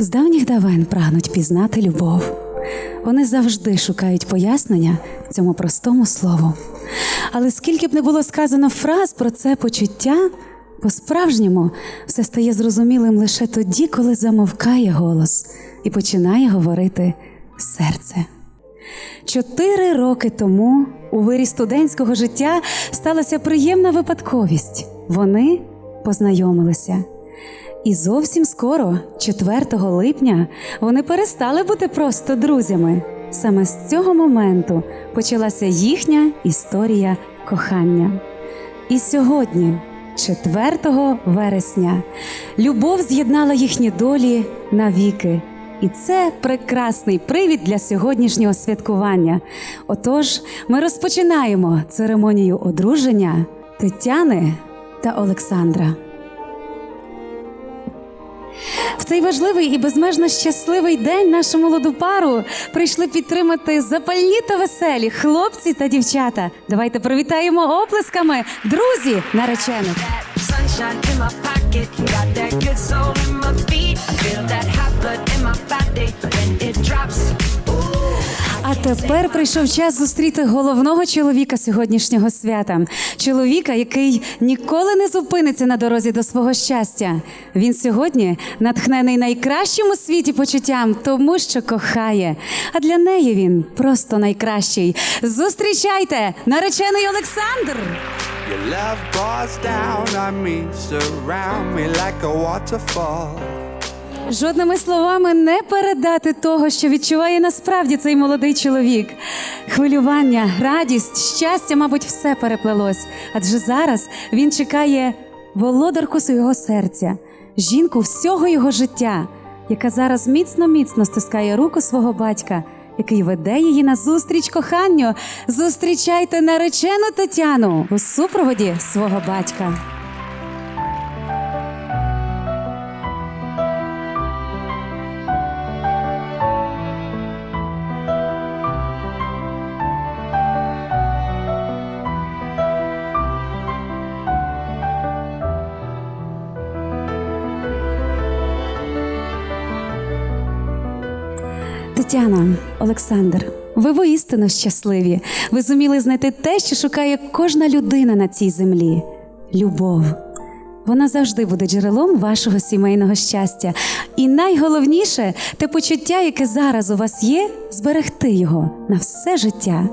З давніх давен прагнуть пізнати любов. Вони завжди шукають пояснення цьому простому слову. Але скільки б не було сказано фраз про це почуття, по-справжньому все стає зрозумілим лише тоді, коли замовкає голос і починає говорити серце. Чотири роки тому у вирі студентського життя сталася приємна випадковість. Вони познайомилися. І зовсім скоро, 4 липня, вони перестали бути просто друзями. Саме з цього моменту почалася їхня історія кохання. І сьогодні, 4 вересня, любов з'єднала їхні долі навіки. І це прекрасний привід для сьогоднішнього святкування. Отож, ми розпочинаємо церемонію одруження Тетяни та Олександра. В цей важливий і безмежно щасливий день нашу молоду пару прийшли підтримати запальні та веселі хлопці та дівчата. Давайте привітаємо оплесками друзі наречених. Тепер прийшов час зустріти головного чоловіка сьогоднішнього свята. Чоловіка, який ніколи не зупиниться на дорозі до свого щастя. Він сьогодні натхнений найкращим у світі почуттям, тому що кохає. А для неї він просто найкращий. Зустрічайте, наречений Олександр! Your love. Жодними словами не передати того, що відчуває насправді цей молодий чоловік. Хвилювання, радість, щастя, мабуть, все переплелось. Адже зараз він чекає володарку свого серця, жінку всього його життя, яка зараз міцно-міцно стискає руку свого батька, який веде її на зустріч коханню. Зустрічайте наречену Тетяну у супроводі свого батька. Тетяна, Олександр, ви воістину щасливі. Ви зуміли знайти те, що шукає кожна людина на цій землі любов. Вона завжди буде джерелом вашого сімейного щастя. І найголовніше те почуття, яке зараз у вас є, зберегти його на все життя.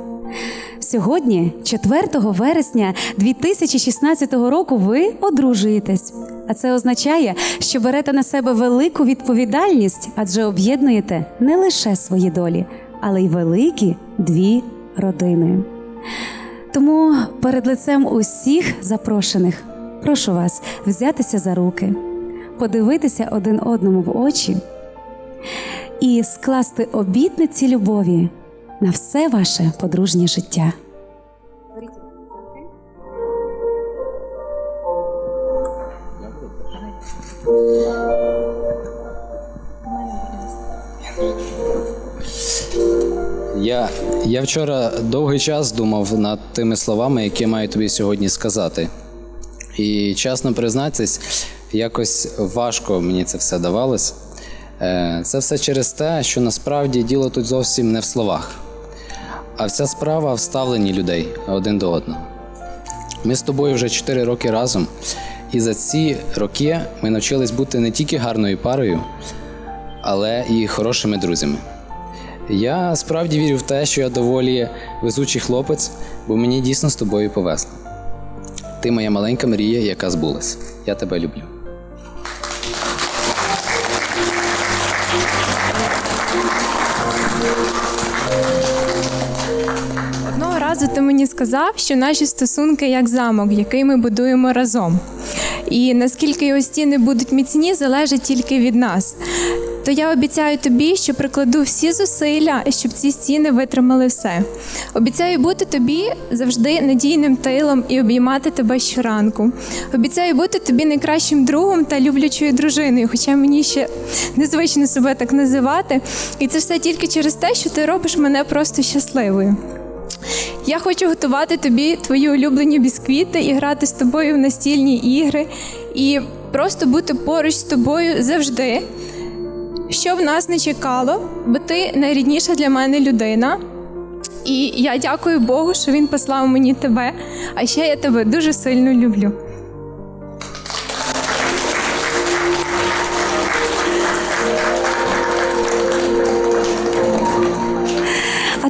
Сьогодні, 4 вересня 2016 року, ви одружуєтесь. А це означає, що берете на себе велику відповідальність, адже об'єднуєте не лише свої долі, але й великі дві родини. Тому перед лицем усіх запрошених прошу вас взятися за руки, подивитися один одному в очі і скласти обітниці любові на все ваше подружнє життя. Я, я вчора довгий час думав над тими словами, які маю тобі сьогодні сказати. І чесно признатись, якось важко мені це все давалось. Е, Це все через те, що насправді діло тут зовсім не в словах, а вся справа в ставленні людей один до одного. Ми з тобою вже 4 роки разом, і за ці роки ми навчились бути не тільки гарною парою, але і хорошими друзями. Я справді вірю в те, що я доволі везучий хлопець, бо мені дійсно з тобою повезло. Ти моя маленька мрія, яка збулась. Я тебе люблю. Одного разу ти мені сказав, що наші стосунки як замок, який ми будуємо разом. І наскільки його стіни будуть міцні, залежить тільки від нас. То я обіцяю тобі, що прикладу всі зусилля, щоб ці стіни витримали все. Обіцяю бути тобі завжди надійним тилом і обіймати тебе щоранку. Обіцяю бути тобі найкращим другом та люблячою дружиною, хоча мені ще незвично себе так називати. І це все тільки через те, що ти робиш мене просто щасливою. Я хочу готувати тобі твої улюблені бісквіти і грати з тобою в настільні ігри, і просто бути поруч з тобою завжди. Що в нас не чекало, бо ти найрідніша для мене людина. І я дякую Богу, що він послав мені тебе. А ще я тебе дуже сильно люблю.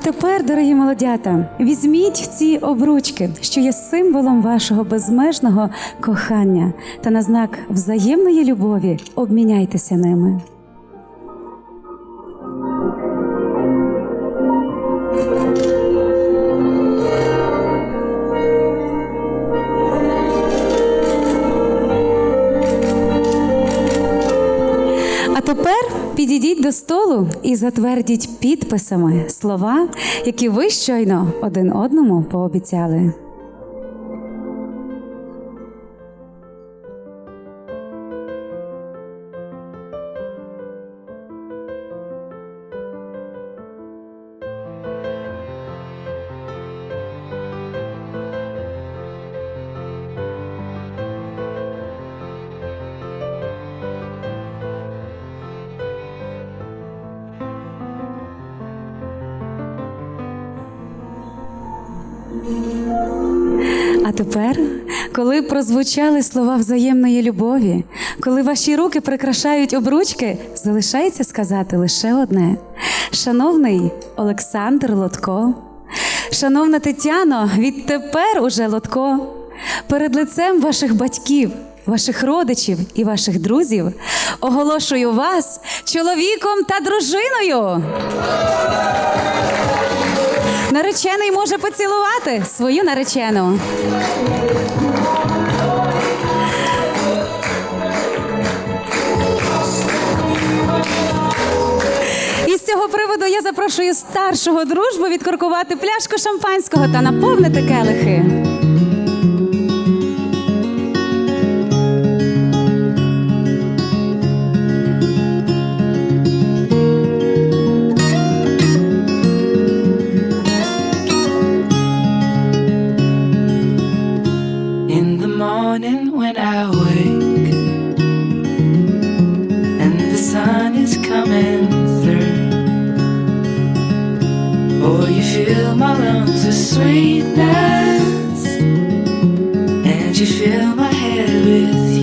Тепер, дорогі молодята, візьміть ці обручки, що є символом вашого безмежного кохання, та на знак взаємної любові обміняйтеся ними. До столу і затвердіть підписами слова, які ви щойно один одному пообіцяли. А тепер, коли прозвучали слова взаємної любові, коли ваші руки прикрашають обручки, залишається сказати лише одне: шановний Олександр Лотко, шановна Тетяно, відтепер уже Лотко, перед лицем ваших батьків. Ваших родичів і ваших друзів оголошую вас чоловіком та дружиною. Наречений може поцілувати свою наречену. І з цього приводу я запрошую старшого дружбу відкоркувати пляшку шампанського та наповнити келихи. Morning when I wake and the sun is coming through, oh, you fill my lungs with sweetness and you fill my head with